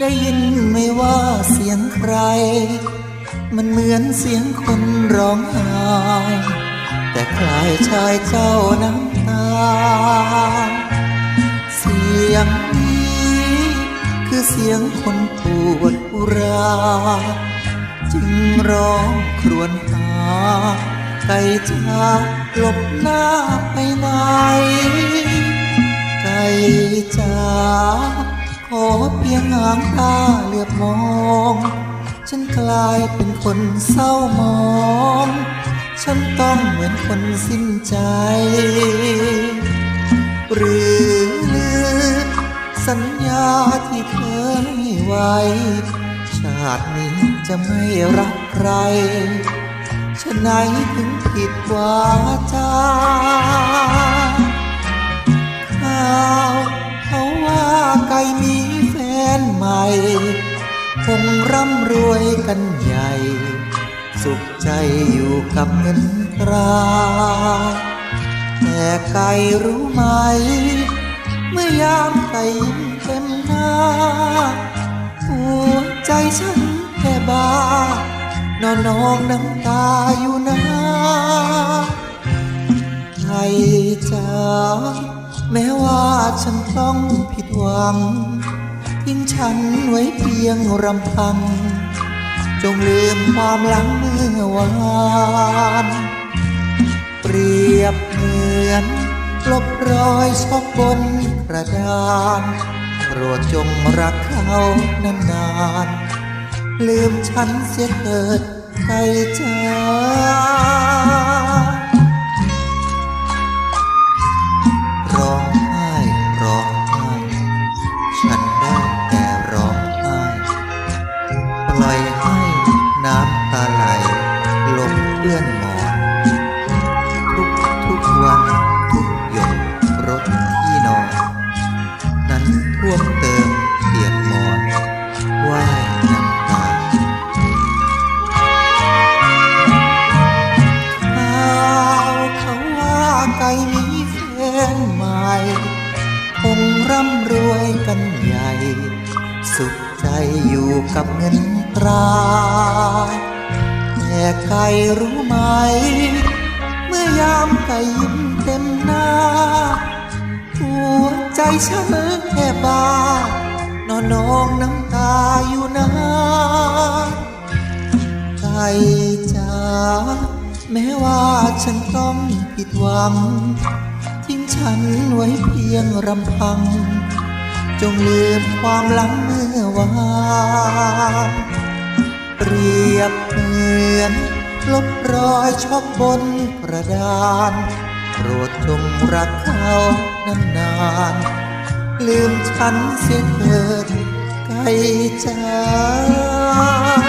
ได้ยินไม่ว่าเสียงใคร มันเหมือนเสียงคนร้องไห้แต่คลายชายเจ้าน้ำตา เสียงนี้คือเสียงคนปวดอุรา จึงร้องครวญหาไก่จ้าหลบหน้าไปไหน ขอเพียงหางตาเหลือบมอง ฉันกลายเป็นคนเศร้ามอง ฉันต้องเหมือนคนสิ้นใจ หรือลืมสัญญาที่เธอให้ไว้ ชาตินี้จะไม่รักใครฉะไหนถึงผิดวาจา คงร่ำรวยกันใหญ่ สุขใจอยู่กับเงินตราแต่ไก่รู้ไหม เมื่อยามไก่ยิ้มเต็มหน้าหัวใจฉันแค่บ้านอนนองน้ำตาอยู่นะไทยจ๋าแม้ว่าฉันต้องผิดหวัง ทิ้งฉันไว้เพียงรำพัง จงลืมความหลังเมื่อวานเปรียบเหมือนลบรอยชอบบนกระดานโปรดจงรักเขานานๆลืมฉันเสียเถิดไทยจ๋า งเปื้อนหมอนทุกทุกวันทุกหยดรถที่นอน นั้นท่วมเติมเปียกหมอนว่ายน้ำตาข่าวเขาว่าไก่มีแฟนใหม่คงร่ำรวยกันใหญ่ สุขใจอยู่กับเงินตรา แต่ไก่รู้ไหม เมื่อยามไก่ยิ้มเต็มหน้า หัวใจฉันแค่บ้านอนนองน้ำตาอยู่นะไก่จ๋าแม้ว่าฉันต้องผิดหวัง ทิ้งฉันไว้เพียงรำพัง จงลืมความหลังเมื่อวาน เปรียบเหมือนลบรอยชอบบนกระดานโปรดจงรักเขานานๆลืมฉันเสียเถิดไกลจ้า